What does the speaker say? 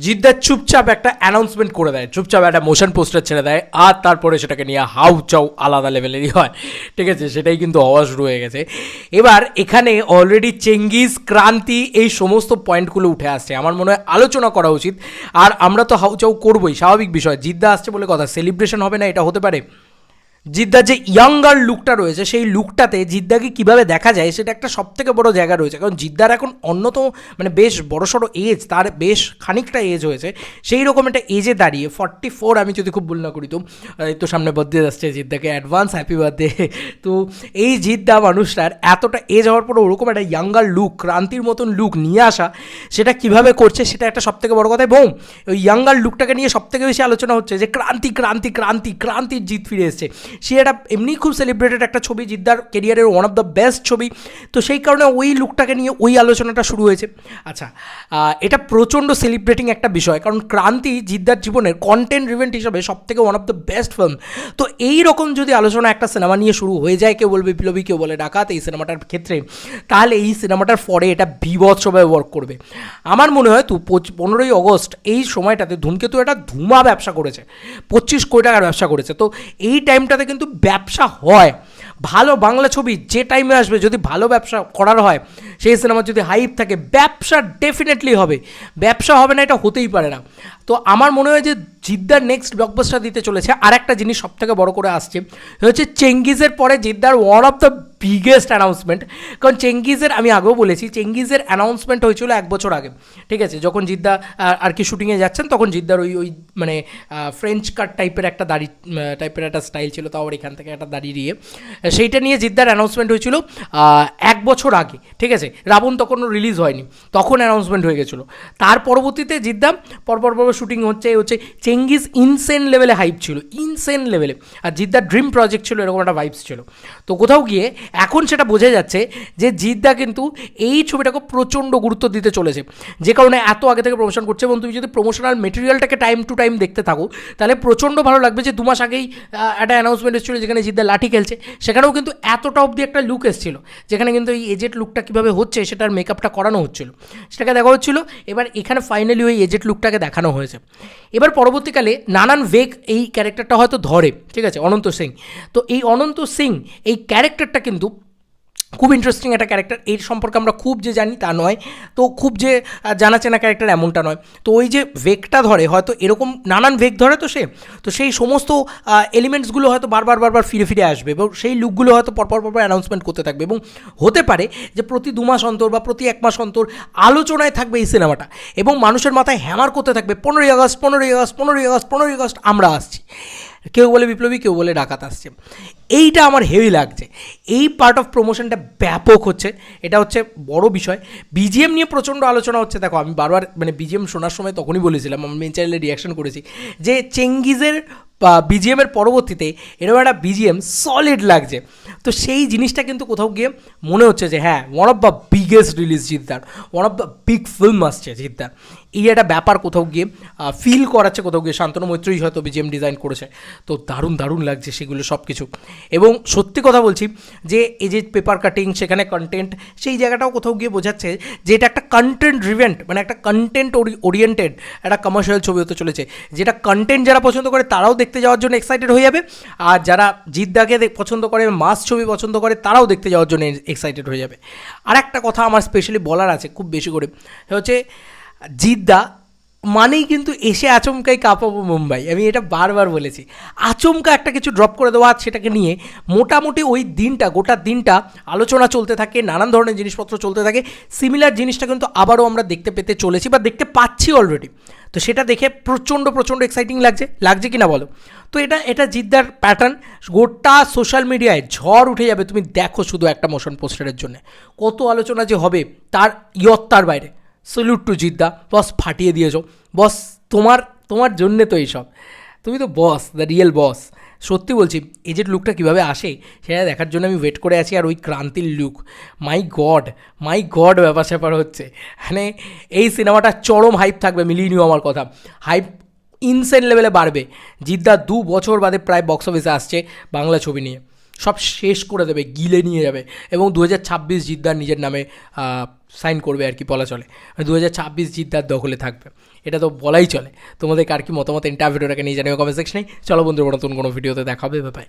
জিদ্দার চুপচাপ একটা অ্যানাউন্সমেন্ট করে দেয়। চুপচাপ একটা মোশন পোস্টার ছেড়ে দেয় আর তারপরে সেটাকে নিয়ে হাউ চাউ আলাদা লেভেলেরই হয়। ঠিক আছে? সেটাই কিন্তু হওয়া শুরু হয়ে গেছে। এবার এখানে অলরেডি চেঙ্গিস ক্রান্তি এই সমস্ত পয়েন্টগুলো উঠে আসছে। আমার মনে হয় আলোচনা করা উচিত। আর আমরা তো হাউ চাউ করবোই। স্বাভাবিক বিষয়। জিদ্দা আসছে বলে কথা। সেলিব্রেশন হবে না? এটা হতে পারে? জিদ্দার যে ইয়াঙ্গার লুকটা রয়েছে, সেই লুকটাতে জিদ্দাকে কীভাবে দেখা যায়, সেটা একটা সব থেকে বড় জায়গা রয়েছে। কারণ জিদ্দার এখন অন্যতম মানে বেশ বড় সড়ো এজ তার বেশ খানিকটা এজ হয়েছে। সেই রকম একটা এজে দাঁড়িয়ে ফর্টি ফোর আমি যদি খুব ভুল না করি, তো, এই তো সামনে বার্থডে আসছে, জিদ্দাকে অ্যাডভান্স হ্যাপি বার্থডে তো এই জিদ্দা মানুষটার এতটা এজ হওয়ার পর ওরকম একটা ইয়াঙ্গার লুক ক্রান্তির মতন লুক নিয়ে আসা, সেটা কীভাবে করছে, সেটা একটা সব থেকে বড় কথা। এবং ওই ইয়াঙ্গার লুকটাকে নিয়ে সব থেকে বেশি আলোচনা হচ্ছে যে ক্রান্তি ক্রান্তি ক্রান্তি, ক্রান্তির জিত ফিরে এসছে। সে এটা এমনি খুব সেলিব্রেটেড একটা ছবি, জিদ্দার কেরিয়ারের ওয়ান অফ দ্য বেস্ট ছবি। তো সেই কারণে ওই লুকটাকে নিয়ে ওই আলোচনাটা শুরু হয়েছে। আচ্ছা এটা প্রচণ্ড সেলিব্রেটিং একটা বিষয়, কারণ ক্রান্তি জিদ্দার জীবনের কন্টেন্ট রিভেন্ট হিসাবে সব থেকে one of the best film তো এই রকম যদি আলোচনা একটা সিনেমা নিয়ে শুরু হয়ে যায়, কেউ বলবে বিপ্লবী, কেউ বলে ডাকাত, এই সিনেমাটার ক্ষেত্রে, তাহলে এই সিনেমাটার পরে এটা বিভৎসভাবে ওয়ার্ক করবে। আমার মনে হয় তো পনেরোই অগস্ট এই সময়টাতে ধূমকেতু একটা ধুমা ব্যবসা করেছে, পঁচিশ কোটি টাকার ব্যবসা করেছে। তো এই টাইমটাতে কিন্তু ব্যবসা হয়। ভালো বাংলা ছবি যে টাইমে আসবে, যদি ভালো ব্যবসা করার হয়, সেই সিনেমার যদি হাইপ থাকে, ব্যবসা ডেফিনেটলি হবে। ব্যবসা হবে না, এটা হতেই পারে না। তো আমার মনে হয় যে জিদ্দার নেক্সট ব্লকবাস্টার দিতে চলেছে। আর একটা জিনিস সবথেকে বড় করে আসছে হচ্ছে চেঙ্গিজের পরে জিদ্দার one of the biggest announcement কারণ চেঙ্গিজের, আমি আগেও বলেছি, চেঙ্গিজের অ্যানাউন্সমেন্ট হয়েছিল এক বছর আগে। ঠিক আছে? যখন জিদ্দা আর কি শুটিংয়ে যাচ্ছেন, তখন জিদ্দার ওই ওই মানে ফ্রেঞ্চ কাট টাইপের একটা দাড়ি টাইপের একটা স্টাইল ছিল, তাও আবার এখান থেকে একটা দাড়ি দিয়ে। সেইটা নিয়ে জিদ্দার অ্যানাউন্সমেন্ট হয়েছিল এক বছর আগে। ঠিক আছে? রাবণ তখনও রিলিজ হয়নি। তখন অ্যানাউন্সমেন্ট হয়ে গেছিল। তার পরবর্তীতে জিদ্দা, পরপর পর শুটিং হচ্ছে হচ্ছে চেঙ্গিজ ইনসেন লেভেলে হাইপ ছিল। ইনসেন লেভেলে আর জিদ্দার ড্রিম প্রজেক্ট ছিল, এরকম একটা ভাইবস ছিল। তো কোথাও গিয়ে এখন সেটা বোঝা যাচ্ছে যে জিদ্দা কিন্তু এই ছবিটাকে প্রচণ্ড গুরুত্ব দিতে চলেছে। যে কারণে এত আগে থেকে প্রমোশন করছে এবং তুমি যদি প্রমোশনাল মেটেরিয়ালটাকে টাইম টু টাইম দেখতে থাকো, তাহলে প্রচণ্ড ভালো লাগবে যে দু মাস আগেই একটা অ্যানাউন্সমেন্ট এসেছিল যেখানে জিদ্দা লাঠি খেলছে। সেখানেও কিন্তু এতটা অবধি একটা লুক এসেছিল, যেখানে কিন্তু এই এজেড লুকটা কীভাবে হচ্ছে সেটার মেকআপটা করানো হচ্ছিল। সেটাকে দেখা হচ্ছিল, এবার এখানে ফাইনালি ওই এজেড লুকটাকে দেখানো হয়েছে। এবার পরবর্তীকালে নানান ভেগ এই ক্যারেক্টারটা হয়তো ধরে, ঠিক আছে, অনন্ত সিং। তো এই অনন্ত সিং, এই ক্যারেক্টারটা কিন্তু খুব ইন্টারেস্টিং একটা ক্যারেক্টার এর সম্পর্কে আমরা খুব যে জানি তা নয়। তো খুব যে জানা চেনা ক্যারেক্টার এমনটা নয়। তো ওই যে ভেগটা ধরে, হয়তো এরকম নানান ভেগ ধরে তো সে, তো সেই সমস্ত এলিমেন্টসগুলো হয়তো বারবার বারবার ফিরে ফিরে আসবে এবং সেই লুকগুলো হয়তো পরপর পরপর অ্যানাউন্সমেন্ট করতে থাকবে এবং হতে পারে যে প্রতি দু মাস অন্তর বা প্রতি এক মাস অন্তর আলোচনায় থাকবে এই সিনেমাটা এবং মানুষের মাথায় হ্যামার করতে থাকবে, পনেরোই আগস্ট পনেরোই আগস্ট পনেরোই আগস্ট পনেরোই আগস্ট, আমরা আসছি। কেউ বলে বিপ্লবী, কেউ বলে ডাকাত আসছে। এইটা আমার হেভি লাগছে। এই পার্ট অফ প্রমোশনটা ব্যাপক হচ্ছে। এটা হচ্ছে বড় বিষয়। বিজিএম নিয়ে প্রচণ্ড আলোচনা হচ্ছে। দেখো, আমি বারবার মানে বিজিএম শোনার সময় তখনই বলেছিলাম, আমি মেন চ্যানেলে রিয়াকশন করেছি যে চেঙ্গিজের বিজিএমের পরবর্তীতে এরকম একটা বিজিএম সলিড লাগছে। তো সেই জিনিসটা কিন্তু কোথাও গিয়ে মনে হচ্ছে যে হ্যাঁ one of the biggest release জিদ্দার one of the big film আসছে জিদ্দার এই একটা ব্যাপার কোথাও গিয়ে ফিল করাচ্ছে, কোথাও গিয়ে শান্তনু মৈত্রী হয়তো বিজিএম ডিজাইন করেছে। তো দারুণ দারুণ লাগছে সেগুলো সব কিছু এবং সত্যি কথা বলছি যে, এই যে পেপার কাটিং সেখানে কন্টেন্ট সেই জায়গাটাও কোথাও গিয়ে বোঝাচ্ছে যে, এটা একটা কন্টেন্ট রিভেন্ট মানে একটা কন্টেন্ট ওরিয়েন্টেড একটা কমার্শিয়াল ছবি হতে চলেছে। যেটা কন্টেন্ট যারা পছন্দ করে, তারাও দেখতে যাওয়ার জন্য এক্সাইটেড হয়ে যাবে। আর যারা জিদ্দাকে পছন্দ করে, মাস ছবি পছন্দ করে, তারাও দেখতে যাওয়ার জন্য এক্সাইটেড হয়ে যাবে। আর একটা কথা আমার স্পেশালি বলার আছে খুব বেশি করে। হচ্ছে, জিদ্দা মানেই কিন্তু এসে আচমকাই কাঁপাবো মুম্বাই। আমি এটা বারবার বলেছি। আচমকা একটা কিছু ড্রপ করে দেওয়া সেটাকে নিয়ে মোটামুটি ওই দিনটা, গোটা দিনটা আলোচনা চলতে থাকে, নানান ধরনের জিনিসপত্র চলতে থাকে। সিমিলার জিনিসটা কিন্তু আবারও আমরা দেখতে পেতে চলেছি বা দেখতে পাচ্ছি অলরেডি তো সেটা দেখে প্রচণ্ড প্রচণ্ড এক্সাইটিং লাগছে। লাগছে কি না বলো? তো এটা এটা জিদ্দার প্যাটার্ন গোটা সোশ্যাল মিডিয়ায় ঝড় উঠে যাবে। তুমি দেখো শুধু একটা মোশন পোস্টারের জন্য। কত আলোচনা যে হবে, তার ইয়ত্তার বাইরে। Solute two Jeddah. বস, ফাটিয়ে দিয়েছ। বস, তোমার তোমার জন্যে তো এইসব। তুমি তো বস দ্য রিয়েল বস। সত্যি বলছি এজেড লুকটা কীভাবে আসে, সেটা দেখার জন্য আমি ওয়েট করে আছি আর ওই ক্রান্তির look my god my god ব্যাপার স্যাপার হচ্ছে। মানে এই সিনেমাটা চরম হাইপ থাকবে, মিলিয়ে নিও আমার কথা। হাইপ ইনসেন লেভেলে বাড়বে। জিদ্দা দু বছর বাদে প্রায় বক্স অফিসে আসছে বাংলা ছবি নিয়ে। সব শেষ করে দেবে, গিলে নিয়ে যাবে। এবং দু হাজার ছাব্বিশ জিদ্দার নিজের নামে সাইন করবে আর কি বলা চলে। দু হাজার ছাব্বিশ জিদ্দার দখলে থাকবে। এটা তো বলাই চলে। তোমাদেরকে আর কি মতামত? ইন্টারভিউটাকে নিয়ে জানিও কমেন্ট সেকশনে চলো বন্ধুরা, নতুন কোনো ভিডিওতে দেখাবে ব্যাপারে